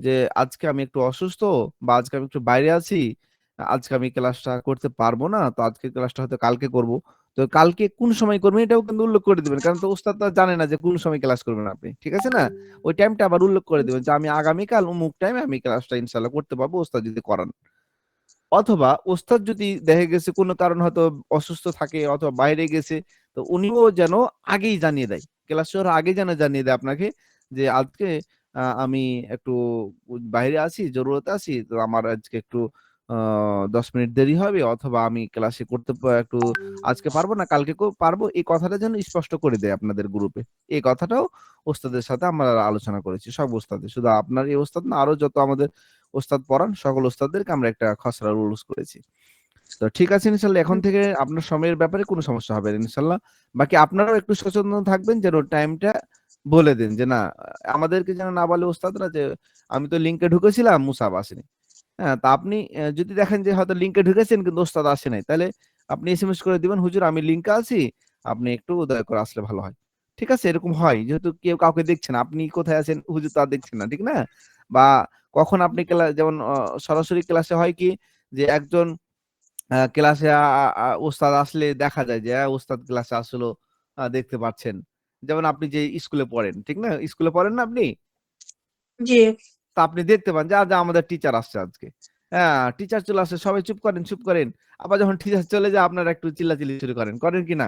যে আজকে আমি একটু অসুস্থ বা আজকে আমি একটু বাইরে আছি আজকে আমি ক্লাসটা করতে পারব না তো আজকে ক্লাসটা হয়তো কালকে করব। তো কালকে কোন সময় করবেন এটাও কিন্তু উল্লেখ করে দিবেন কারণ তো ওস্তাদ তো জানে না যে কোন সময় ক্লাস করবেন আপনি ঠিক আছে না? ওই টাইমটা আবার উল্লেখ করে দিবেন যে আমি আগামীকাল অমুক টাইমে আমি ক্লাসটা ইনশাল্লাহ করতে পারব ওস্তাদ যদি করান। অথবা ওস্তাদ যদি দেখে গেছে কোনো কারণ হয়তো অসুস্থ থাকে অথবা বাইরে গেছে তো উনিও যেন আগেই জানিয়ে দেয় ক্লাস শুরুর আগে যেন জানিয়ে দেয় আপনাকে যে আজকে আমি একটু বাইরে আছি জরুরতে আছি। তো আমার আজকে একটু দশ মিনিট দেরি হবে অথবা আমি ক্লাসে করতে পা- একটু আজকে পারব না কালকে কো- পারব। এই কথাটা যেন স্পষ্ট করে দেয় আপনাদের গ্রুপে। এই কথাটাও ওস্তাদের সাথে আমরা আলোচনা করেছি সব ওস্তাদের শুধু আপনার এই ওস্তাদ না আরও যত আমাদের ওস্তাদ পড়ান সকল ওস্তাদদেরকে আমরা একটা খসড়া রুলস করেছি। তো ঠিক আছে ইনশাল্লাহ এখন থেকে আপনার সময়ের ব্যাপারে কোনো সমস্যা হবে না ইনশাল্লাহ। বাকি আপনারাও একটু সচেতন থাকবেন যেন টাইমটা বলে দেন যে না আমাদেরকে যেন না বলে ওস্তাদরা যে আমি তো লিঙ্কে ঢুকেছিলাম মুসাব আসেনি। হ্যাঁ তা আপনি যদি দেখেন যে হয়তো লিঙ্কে ঢুকেছেন কিন্তু ওস্তাদ আসে নাই তাহলে আপনি এস করে দিবেন হুজুর আমি লিঙ্কে আছি আপনি একটু দয়া করে আসলে ভালো হয়। ঠিক আছে এরকম হয় যেহেতু কেউ কাউকে দেখছেন আপনি কোথায় আছেন হুজুর তা দেখছেন না ঠিক না? বা কখন আপনি ক্লাস যেমন সরাসরি ক্লাসে হয় কি যে একজন ক্লাসে ওস্তাদ আসলে দেখা যায় যে হ্যাঁ, ওস্তাদ ক্লাসে আসলো দেখতে পাচ্ছেন যেমন আপনি যে স্কুলে পড়েন ঠিক না? স্কুলে পড়েন না আপনি? জি। তা আপনি দেখতে পান যে আজ আমাদের টিচার আসছে আজকে। হ্যাঁ টিচার চলে আসে সবাই চুপ করেন চুপ করেন। আবার যখন টিচার চলে যায় আপনারা একটু চিল্লাচিল্লি শুরু করেন। করেন কি না?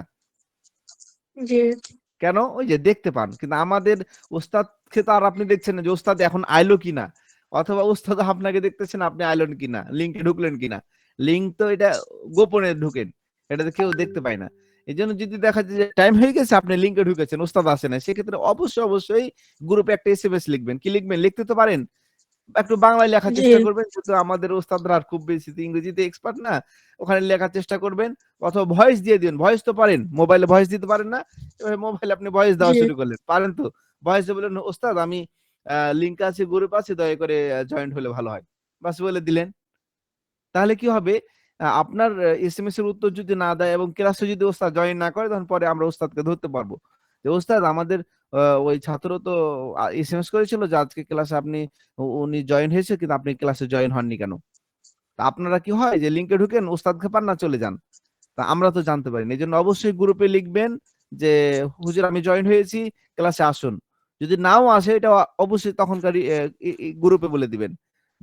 কেন? ওই যে দেখতে পান। কিন্তু আমাদের ওস্তাদকে তো আর আপনি দেখছেন না যে ওস্তাদ এখন আইলো কিনা অথবা ওস্তাদ আপনাকে দেখতেছেন আপনি আইলেন কিনা লিঙ্কে ঢুকলেন কিনা লিঙ্ক তো এটা গোপনে ঢুকেন। এটা তো কেউ দেখতে পায় না। এই জন্য যদি দেখা যায় যে টাইম হয়ে গেছে আপনি লিঙ্কে ঢুকেছেন ওস্তাদ আসে না সেক্ষেত্রে অবশ্যই অবশ্যই গ্রুপে একটা এসএমএস লিখবেন। কি লিখবেন? লিখতে তো পারেন। একটু বাংলায় লেখার। চেষ্টা করবেন কিন্তু আমাদের ওস্তাদরা আর খুব বেশি ইংরেজিতে এক্সপার্ট না ওখানে লেখার চেষ্টা করবেন। অথবা ভয়েস দিয়ে দিবেন ভয়েস তো পারেন মোবাইলে ভয়েস দিতে পারেন না এবার মোবাইলে আপনি ভয়েস দেওয়া শুরু করলেন। পারেন তো? ভয়েসে বললেন ওস্তাদ আমি লিঙ্ক আছে গ্রুপ আছে দয়া করে জয়েন্ট হলে ভালো হয়। বাস বলে দিলেন। তাহলে কি হবে? আপনার এসএমএস এর উত্তর যদি না দেয় এবং ক্লাসে যদি ওস্তাদ জয়েন না করে, তখন পরে আমরা ওস্তাদকে ধরতে পারব। যে ওস্তাদ, আমাদের ওই ছাত্র তো এসএমএস করেছিল যে আজকে ক্লাসে আপনি উনি জয়েন হয়েছে কিন্তু আপনি ক্লাসে জয়েন হননি কেন? আপনারা কি হয় যে লিঙ্কে ঢুকেন, ওস্তাদকে পান না, চলে যান। তা আমরা তো জানতে পারি এই জন্য অবশ্যই গ্রুপে লিখবেন যে, হুজুর, আমি জয়েন হয়েছি ক্লাসে আসুন। যদি নাও আসে, এটা অবশ্যই তখনকার গ্রুপে বলে দিবেন।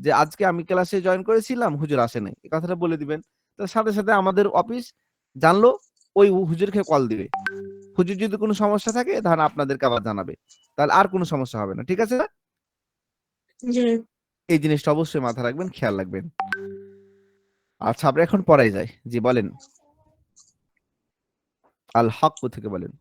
যে আজকে আমি ক্লাসে জয়েন করেছিলাম হুজুর আসে নাই এই কথাটা বলে দিবেন। তার সাথে সাথে আমাদের অফিস জানলো ওই হুজুরকে কল দিবে। হুজুর যদি কোনো সমস্যা থাকে তাহলে আপনাদেরকে আবার জানাবে। তাহলে আর কোনো সমস্যা হবে না ঠিক আছে না? এই জিনিসটা অবশ্যই মাথা রাখবেন খেয়াল রাখবেন। আচ্ছা আমরা এখন পড়াই যাই। জি বলেন। আল হক থেকে বলেন?